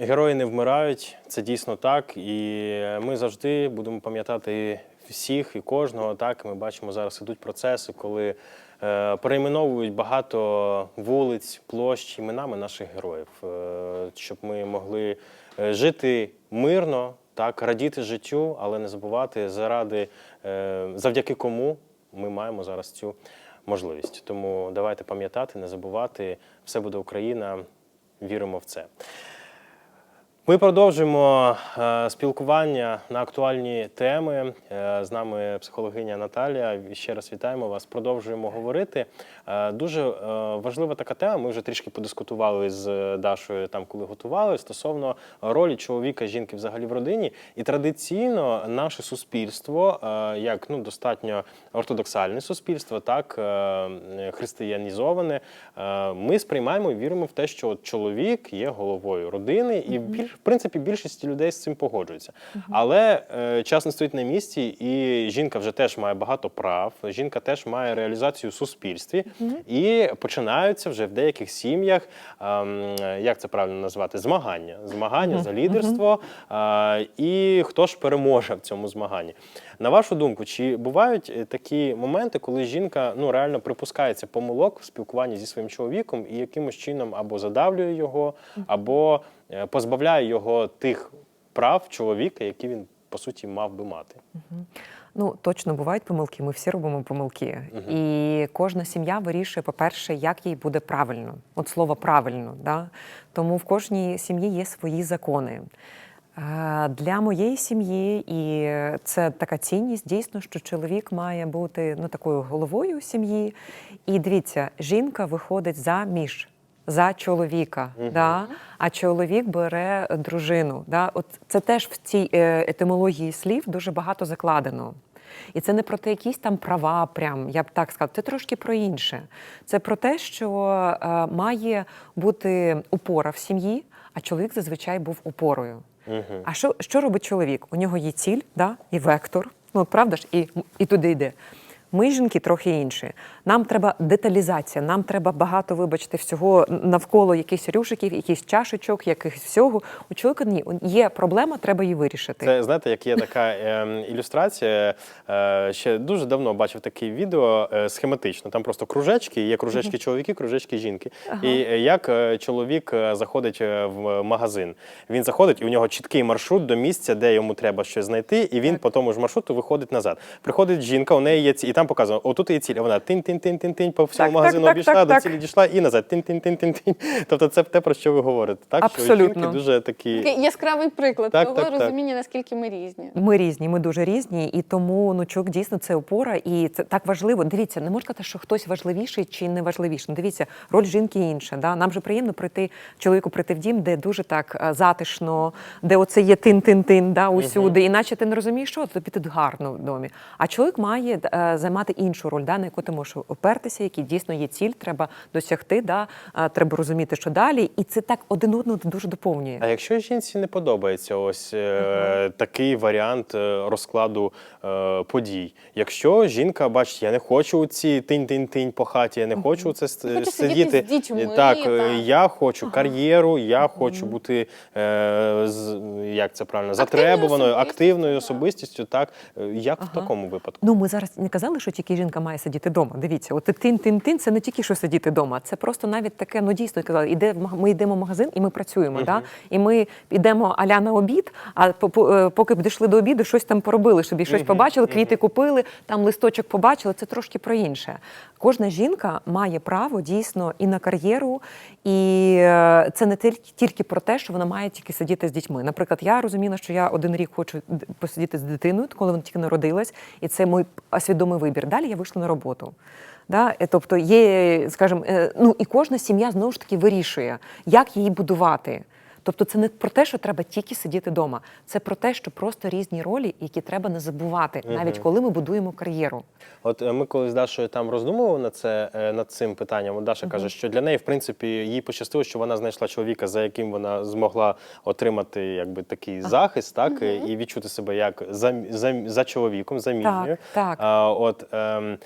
Герої не вмирають, це дійсно так. І ми завжди будемо пам'ятати всіх і кожного. Так, ми бачимо, зараз ідуть процеси, коли е, перейменовують багато вулиць, площ іменами наших героїв, е, щоб ми могли е, жити мирно, так, радіти життю, але не забувати заради е, завдяки кому ми маємо зараз цю можливість. Тому давайте пам'ятати, не забувати. Все буде Україна. Віримо в це. Ми продовжуємо е, спілкування на актуальні теми. Е, з нами психологиня Наталія. Ще раз вітаємо вас. Продовжуємо говорити. Е, дуже важлива така тема. Ми вже трішки подискутували з Дашою там, коли готували стосовно ролі чоловіка, жінки взагалі в родині. І традиційно наше суспільство, як ну достатньо ортодоксальне суспільство, так християнізоване, ми сприймаємо і віримо в те, що чоловік є головою родини, і більш в принципі більшість людей з цим погоджуються. Але е, час не стоїть на місці, і жінка вже теж має багато прав. Жінка теж має реалізацію в суспільстві, і починаються вже в деяких сім'ях, ем, як це правильно назвати, змагання. Змагання за лідерство. е, і хто ж переможе в цьому змаганні? На вашу думку, чи бувають е, такі моменти, коли жінка ну реально припускається помилок в спілкуванні зі своїм чоловіком і якимось чином або задавлює його, або е, позбавляє його тих прав чоловіка, які він по суті мав би мати? Ну, точно бувають помилки, ми всі робимо помилки. І кожна сім'я вирішує, по-перше, як їй буде правильно. От слово правильно. Да? Тому в кожній сім'ї є свої закони. Е, Для моєї сім'ї, і це така цінність, дійсно, що чоловік має бути ну, такою головою сім'ї. І дивіться, жінка виходить заміж за чоловіка, да? а чоловік бере дружину. Да? От це теж в цій е, етимології слів дуже багато закладено. І це не про те, якісь там права, прям я б так сказала, це трошки про інше. Це про те, що е, має бути опора в сім'ї, а чоловік зазвичай був опорою. А що, що робить чоловік? У нього є ціль, да? і вектор. Ну, правда ж, і, і туди йде. Ми, жінки, трохи інші. Нам треба деталізація, нам треба багато, вибачте, всього навколо якихось рюшиків, якихось чашечок, якихось всього. У чоловіка ні, є проблема, треба її вирішити. Це знаєте, як є така ем, ілюстрація. Е, ще дуже давно бачив таке відео е, схематично. Там просто кружечки, є кружечки чоловіки, кружечки жінки. І е, як е, чоловік е, заходить е, в магазин. Він заходить, і у нього чіткий маршрут до місця, де йому треба щось знайти, і він по тому ж маршруту виходить назад. Приходить жінка, у неї є ці, і там показано, отут є ціль. А вона тин-тин-тин-тин-тин, по всьому Так, магазину так, обійшла, так, до так. цілі дійшла і назад. Тин-тин-тин-тин-тин. Тобто це те, про що ви говорите. Так? Що Абсолютно. жінки дуже такі. Такий яскравий приклад Так, того так, так. розуміння, наскільки ми різні. Ми різні, ми дуже різні, і тому ну чоловік дійсно це опора, і це так важливо. Дивіться, не можна сказати, що хтось важливіший чи не важливіший. Ну, Дивіться, роль жінки інша. Да? Нам же приємно прийти чоловіку прийти в дім, де дуже так е, затишно, де оце є тин-тин-тин, да, усюди, іначе ти не розумієш, що тобі тут гарно в домі. А чоловік має е, займати іншу роль, да, на яку ти можеш опертися, які дійсно є ціль, треба досягти, да, треба розуміти, що далі. І це так один одного дуже доповнює. А якщо жінці не подобається ось е, такий варіант е, розкладу е, подій, якщо жінка бачить, я не хочу ці тинь-тинь-тинь по хаті, я не хочу це Хочу сидіти. сидіти з дітьми, так, е, так. я хочу кар'єру, я хочу бути е, з, як це правильно, затребуваною, особистістю, активною особистістю. Так як в такому випадку? Ну, ми зараз не казали, що тільки жінка має сидіти вдома. Дивіться, от тин-тин-тин це не тільки що сидіти вдома, це просто навіть таке, ну дійсно казали, іде ми йдемо в магазин і ми працюємо. Да? І ми йдемо аля на обід, а е, поки б дійшли до обіду, щось там поробили, собі щось побачили, квіти купили, там листочок побачили. Це трошки про інше. Кожна жінка має право дійсно і на кар'єру, і е, це не тільки тільки про те, що вона має тільки сидіти з дітьми. Наприклад, я розуміла, що я один рік хочу посидіти з дитиною, коли вона тільки народилась, і це мій свідомий вибір. Далі я вийшла на роботу. Да? Тобто є, скажімо, е, ну і кожна сім'я знову ж таки вирішує, як її будувати. Тобто це не про те, що треба тільки сидіти вдома. Це про те, що просто різні ролі, які треба не забувати, навіть коли ми будуємо кар'єру. От е, ми коли з Дашою там роздумували над це е, над цим питанням. От Даша каже, що для неї, в принципі, їй пощастило, що вона знайшла чоловіка, за яким вона змогла отримати якби такий захист, так е, і відчути себе як за, за, за чоловіком, замінною. Так, так. А, от ем,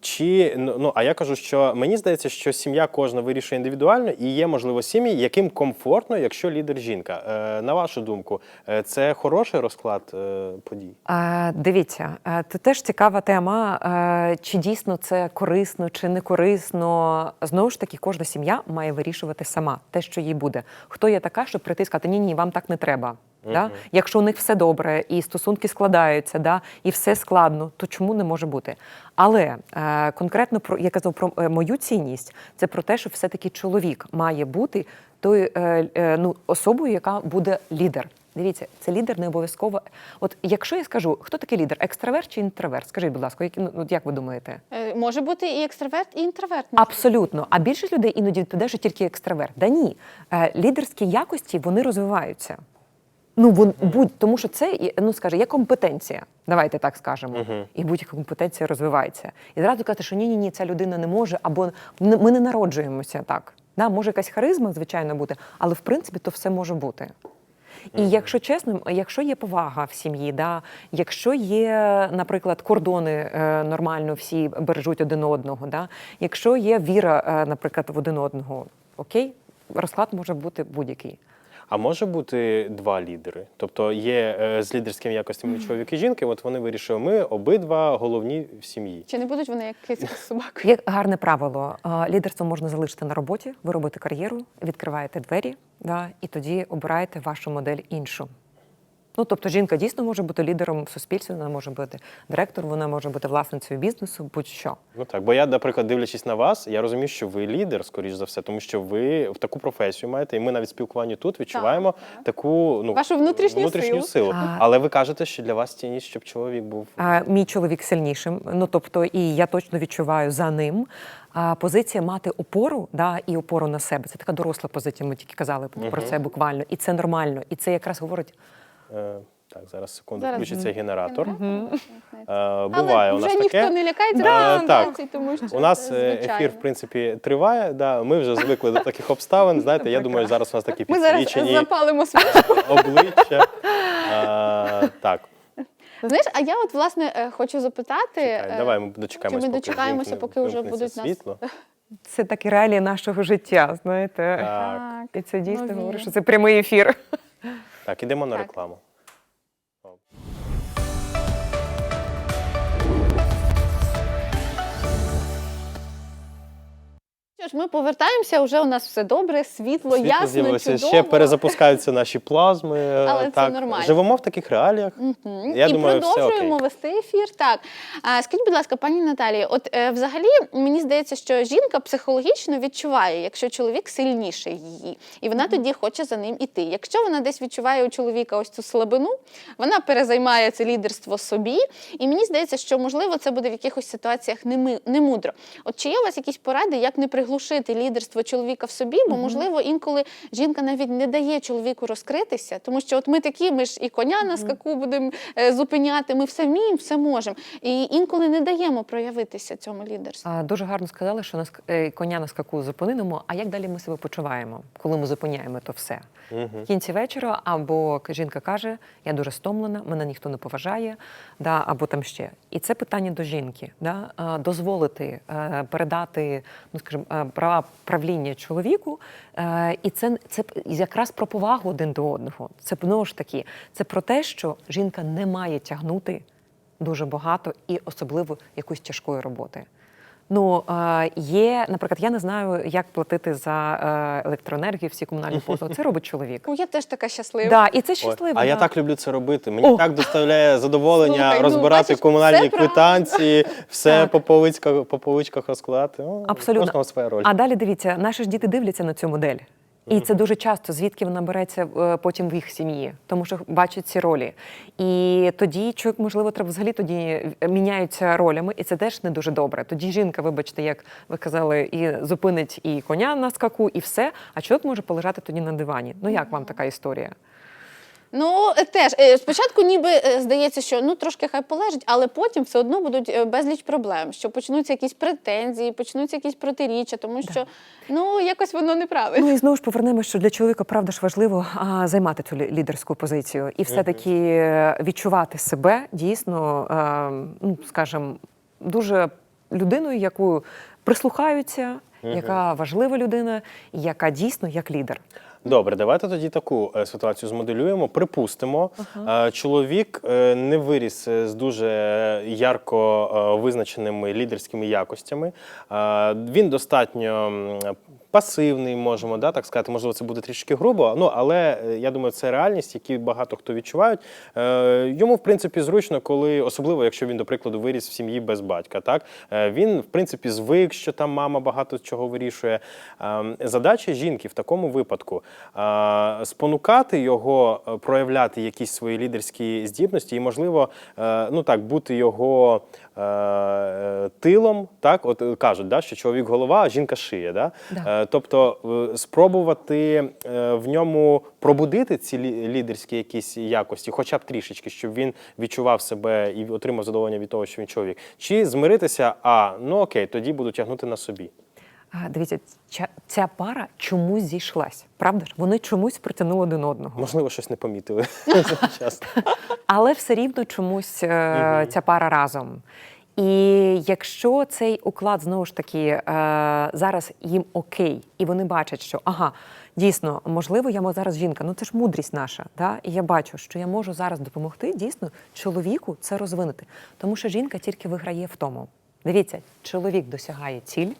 Чи ну ну, а я кажу, що мені здається, що сім'я кожна вирішує індивідуально, і є можливо сім'ї, яким комфортно, якщо лідер жінка. Е, на вашу думку, е, це хороший розклад е, подій? Е, Дивіться, е, це теж цікава тема. е, Чи дійсно це корисно, чи не корисно. Знову ж таки, кожна сім'я має вирішувати сама те, що їй буде. Хто є така, щоб сказати, ні, ні, вам так не треба. Да? Якщо у них все добре, і стосунки складаються, да? і все складно, то чому не може бути? Але е, конкретно про я казав про е, мою цінність, це про те, що все-таки чоловік має бути тою е, е, ну, особою, яка буде лідер. Дивіться, це лідер не обов'язково. От якщо я скажу, хто такий лідер, екстраверт чи інтроверт? Скажіть, будь ласка, які, ну, як ви думаєте? Е, Може бути і екстраверт, і інтроверт. Абсолютно. А більшість людей іноді відповідає, що тільки екстраверт. Да ні. Е, лідерські якості вони розвиваються. Ну, вон, будь, тому що це ну, скаже, є компетенція. Давайте так скажемо. І будь-яка компетенція розвивається. І зразу казати, що ні, ні, ні, ця людина не може, або ми не народжуємося так. Да, може якась харизма, звичайно, бути, але в принципі то все може бути. І якщо чесно, якщо є повага в сім'ї, да, якщо є, наприклад, кордони е, нормально всі бережуть один одного, да, якщо є віра, е, наприклад, в один одного, окей, розклад може бути будь-який. А може бути два лідери? Тобто є е, з лідерськими якостями чоловік і жінки. От вони вирішили, ми обидва головні в сім'ї. Чи не будуть вони як кицька з? Є гарне правило: е, лідерство можна залишити на роботі, ви робите кар'єру, відкриваєте двері, да, і тоді обираєте вашу модель іншу. Ну, тобто жінка дійсно може бути лідером в суспільстві, вона може бути директором, вона може бути власницею бізнесу, будь-що. Ну так, бо я, наприклад, дивлячись на вас, я розумію, що ви лідер, скоріш за все, тому що ви в таку професію маєте, і ми навіть спілкуванні тут відчуваємо таку ну Вашу внутрішню внутрішню силу. силу. А- Але ви кажете, що для вас цінність, щоб чоловік був А, мій чоловік сильнішим. Ну тобто, і я точно відчуваю за ним. А позиція мати опору, да, і опору на себе. Це така доросла позиція. Ми тільки казали про це буквально, і це нормально. І це якраз говорить. Е, так. Зараз секунду, Зараз. включиться генератор. Генератор? Е, буває Але у нас вже ніхто не лякається Да, презентацій, тому що У нас е, звичайно. ефір, в принципі, триває. Да, ми вже звикли до таких обставин. Знаєте, я думаю, зараз у нас такі Ми зараз підсвічені запалимо свічку. обличчя. Е, так, Знаєш, а я от власне е, хочу запитати. чекай, е, давай ми дочекаємося. чи ми дочекаємося, поки вже будуть нас- світло. Це такі реалії нашого життя, знаєте. Так, І це дійсно нові. говорить, що це прямий ефір. Так, ідемо на Так. рекламу. Що ж, ми повертаємося, вже у нас все добре, світло, Світло ясно, з'явилося. чудово. Ще перезапускаються наші плазми. е, Але це нормально. Живемо в таких реаліях. Мгм. Я і думаю, все продовжуємо окей. вести ефір. Так а, скажіть, будь ласка, пані Наталії, от е, взагалі мені здається, що жінка психологічно відчуває, якщо чоловік сильніший її, і вона тоді хоче за ним іти. Якщо вона десь відчуває у чоловіка ось цю слабину, вона перезаймає це лідерство собі. І мені здається, що можливо це буде в якихось ситуаціях немудро. От чи є у вас якісь поради, як не приглушити лідерство чоловіка в собі? Бо можливо інколи жінка навіть не дає чоловіку розкритися, тому що от ми такі, ми ж і коня на скаку будемо е, зупиняти, ми все вміємо, все можемо. І інколи не даємо проявитися цьому лідерству. А, Дуже гарно сказали, що нас е, коня на скаку зупинимо. А як далі ми себе почуваємо, коли ми зупиняємо то все? В кінці вечора або жінка каже, я дуже стомлена, мене ніхто не поважає, да, або там ще. І це питання до жінки, да, дозволити е, передати, ну скажімо, права правління чоловіку. Е, І це, це якраз про повагу один до одного. Це знову ж таки, це про те, що жінка не має тягнути дуже багато і особливо якоїсь тяжкої роботи. Ну, е, є, наприклад, я не знаю, як платити за е, електроенергію, всі комунальні послуги. Це робить чоловік. Ну, я теж така щаслива. Да, і це щаслива. щасливо. а я так люблю це робити. Мені О! так доставляє задоволення Слухай, ну, розбирати бачиш, комунальні все квитанції, все Так. по поличках, по поличках розкладати. Ну, Абсолютно. Кожного своя роль. А далі дивіться, наші ж діти дивляться на цю модель. І це дуже часто, звідки вона береться е, потім в їх сім'ї, тому що бачать ці ролі. І тоді чоловік, можливо, треба взагалі тоді е, міняються ролями, і це теж не дуже добре. Тоді жінка, вибачте, як ви казали, і зупинить і коня на скаку, і все. А чоловік може полежати тоді на дивані. Ну як вам така історія? Ну е, теж е, спочатку, ніби е, здається, що ну трошки хай полежить, але потім все одно будуть е, безліч проблем, що почнуться якісь претензії, почнуться якісь протиріччя, тому що ну якось воно неправильно. Ну і знову ж повернемося, що для чоловіка правда ж важливо а, займати цю лі- лідерську позицію і все-таки е, відчувати себе дійсно, е, ну скажімо, дуже людиною, яку прислухаються, яка важлива людина, і яка дійсно як лідер. Добре, давайте тоді таку е, ситуацію змоделюємо. Припустимо, ага. чоловік е, не виріс е, з дуже ярко е, визначеними лідерськими якостями. Е, Він достатньо пасивний, можемо да, так сказати. Можливо, це буде трішки грубо. Ну але е, я думаю, це реальність, які багато хто відчувають. Е, Йому, в принципі, зручно, коли особливо, якщо він, до прикладу, виріс в сім'ї без батька. Так Е, він, в принципі, звик, що там мама багато чого вирішує. Е, Задача жінки в такому випадку е, спонукати його е, проявляти якісь свої лідерські здібності і, можливо, е, ну так, бути його тилом. Так, от е, кажуть, да, що чоловік голова, а жінка шия. Да? Да. Е, Тобто е, спробувати е, в ньому пробудити ці лідерські якісь якості, хоча б трішечки, щоб він відчував себе і отримав задоволення від того, що він чоловік. Чи змиритися, а ну окей, тоді буду тягнути на собі. Дивіться, ця, ця пара чомусь зійшлась, правда ж? Вони чомусь притягнули один одного. Можливо, щось не помітили. Але все рівно чомусь е, ця пара разом. І якщо цей уклад знову ж таки е, зараз їм окей, і вони бачать, що ага, дійсно, можливо, я зараз жінка, ну це ж мудрість наша. Да? І я бачу, що я можу зараз допомогти дійсно чоловіку це розвинути. Тому що жінка тільки виграє в тому. Дивіться, чоловік досягає ціль,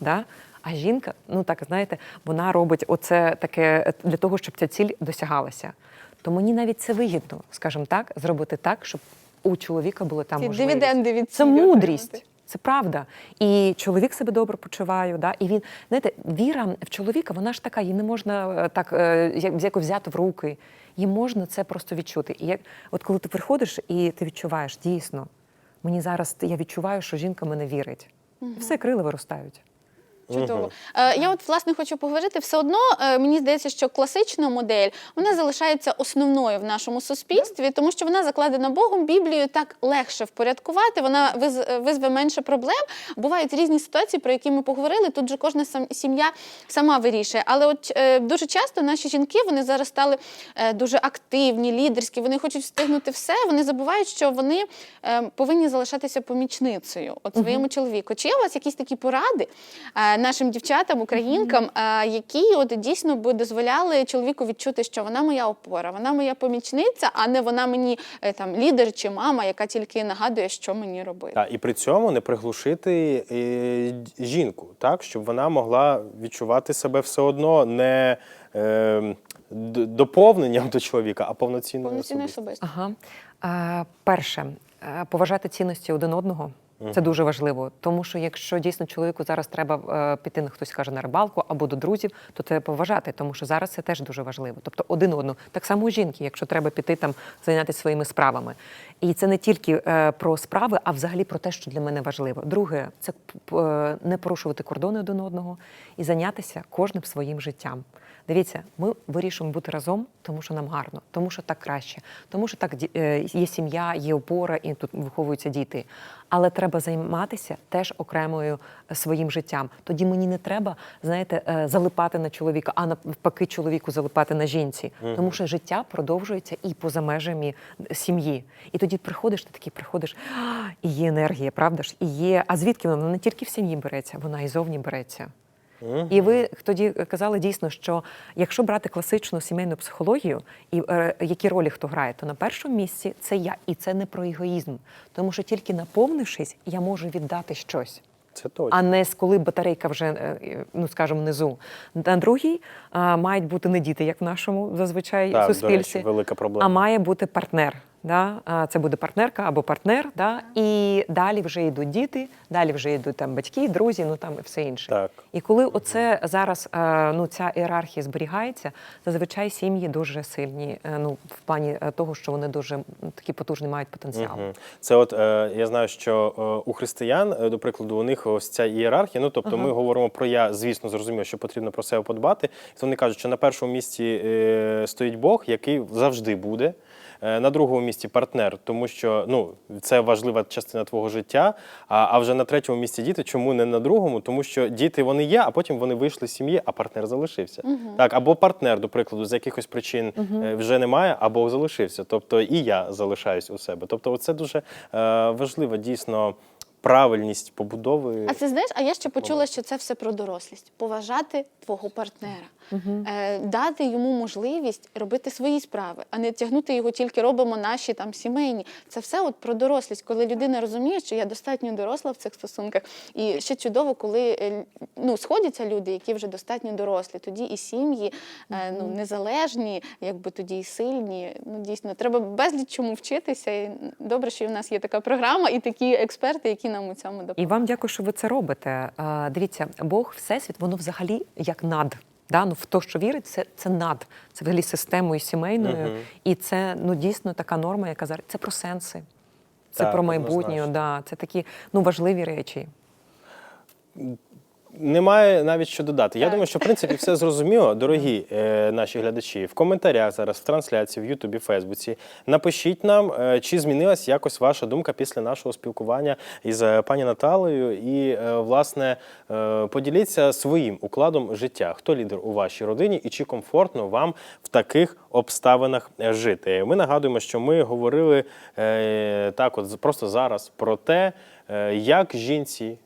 да? а жінка, ну так знаєте, вона робить оце таке е, для того, щоб ця ціль досягалася. То мені навіть це вигідно, скажімо так, зробити так, щоб у чоловіка були там Ці можливість. дивіденди від Це мудрість. Це правда. І чоловік себе добре почуває. Да? І він, знаєте, віра в чоловіка, вона ж така, її не можна е, так е, як взяти в руки. Їй можна це просто відчути. І як, от коли ти приходиш і ти відчуваєш, дійсно, мені зараз я відчуваю, що жінка мене вірить. І все крила виростають. Чудово. Е, я от власне хочу поговорити. Все одно е, мені здається, що класична модель вона залишається основною в нашому суспільстві, тому що вона закладена Богом. Біблією так легше впорядкувати. Вона виз- визве менше проблем. Бувають різні ситуації, про які ми поговорили. Тут же кожна сам- сім'я сама вирішує. Але от е, дуже часто наші жінки вони зараз стали е, дуже активні, лідерські. Вони хочуть встигнути все. Вони забувають, що вони е, повинні залишатися помічницею от своєму чоловіку. Чи є у вас якісь такі поради е, нашим дівчатам, українкам, які от дійсно би дозволяли чоловіку відчути, що вона моя опора, вона моя помічниця, а не вона мені е, там лідер чи мама, яка тільки нагадує, що мені робити. Так, і при цьому не приглушити е, жінку, так, щоб вона могла відчувати себе все одно не е, доповненням до чоловіка, а повноцінною особистістю. особисто. Ага. Е, перше, е, поважати цінності один одного. Це дуже важливо, тому що якщо дійсно чоловіку зараз треба е, піти на хтось каже на рибалку або до друзів, то це поважати, тому що зараз це теж дуже важливо. Тобто один одного. Так само у жінки, якщо треба піти там зайнятися своїми справами. І це не тільки е, про справи, а взагалі про те, що для мене важливо. Друге, це не порушувати кордони один одного і зайнятися кожним своїм життям. Дивіться, ми вирішуємо бути разом, тому що нам гарно, тому що так краще, тому що так е, є сім'я, є опора, і тут виховуються діти. Але треба займатися теж окремою е, своїм життям. Тоді мені не треба, знаєте, е, залипати на чоловіка, а навпаки, чоловіку залипати на жінці. Тому що життя продовжується і поза межами сім'ї. І тоді приходиш, ти такий приходиш, і є енергія, правда ж? І є. А звідки вона не тільки в сім'ї береться, вона і зовні береться. І ви тоді казали дійсно, що якщо брати класичну сімейну психологію і е, які ролі хто грає, то на першому місці це я, і це не про егоїзм, тому що тільки наповнившись, я можу віддати щось. Це точно. А не з коли батарейка вже, е, ну скажімо, внизу. На другій а, мають бути не діти, як в нашому зазвичай Так, до речі, велика проблема. а має бути партнер. Да? Це буде партнерка або партнер, да? і далі вже йдуть діти, далі вже йдуть там батьки, друзі, ну там і все інше. Так. І коли оце зараз е, ну, ця ієрархія зберігається, зазвичай сім'ї дуже сильні, е, ну в плані е, того, що вони дуже такі потужні мають потенціал. Мгм. Це от е, я знаю, що у християн, до прикладу, у них ось ця ієрархія. Ну тобто, ми говоримо про я, звісно, зрозуміло, що потрібно про себе подбати. І вони кажуть, що на першому місці стоїть Бог, який завжди буде. Е, На другому місці партнер, тому що ну це важлива частина твого життя. А, а вже на третьому місці діти. Чому не на другому? Тому що діти вони є, а потім вони вийшли з сім'ї, а партнер залишився. Так, або партнер, до прикладу, з якихось причин е, вже немає, або залишився. Тобто і я залишаюсь у себе. Тобто, це дуже е, важливо дійсно. правильність побудови. А це знаєш, а я ще почула, що це все про дорослість. Поважати твого партнера, е, дати йому можливість робити свої справи, а не тягнути його тільки робимо наші там сімейні. Це все от про дорослість, коли людина розуміє, що я достатньо доросла в цих стосунках. І ще чудово, коли е, ну, сходяться люди, які вже достатньо дорослі. Тоді і сім'ї е, ну, незалежні, якби тоді і сильні. Ну дійсно, треба безліч чому вчитися. І добре, що в нас є така програма і такі експерти, які нам у цьому допомагають. І вам дякую, що ви це робите. Дивіться, Бог, Всесвіт, воно взагалі як над. Да? Ну, в то, що вірить, це, це над, це взагалі системою сімейною. І це ну, дійсно така норма, яка зараз це про сенси, це Так, про майбутнє, да, це такі ну, важливі речі. Немає навіть що додати. Я думаю, що в принципі все зрозуміло. Дорогі е, наші глядачі, в коментарях зараз, в трансляції, в Ютубі, Фейсбуці. Напишіть нам, е, чи змінилась якось ваша думка після нашого спілкування із е, пані Наталею. І, е, власне, е, поділіться своїм укладом життя. Хто лідер у вашій родині і чи комфортно вам в таких обставинах жити? Ми нагадуємо, що ми говорили е, так, от просто зараз про те, е, як жінці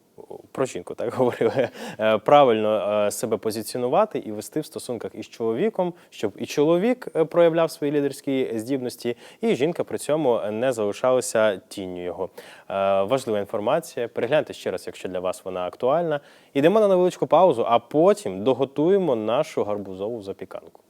про жінку так говорили, е, правильно е, себе позиціонувати і вести в стосунках із чоловіком, щоб і чоловік е, проявляв свої лідерські здібності, і жінка при цьому не залишалася тінню його. Важлива інформація. Перегляньте ще раз, якщо для вас вона актуальна. Ідемо на невеличку паузу, а потім доготуємо нашу гарбузову запіканку.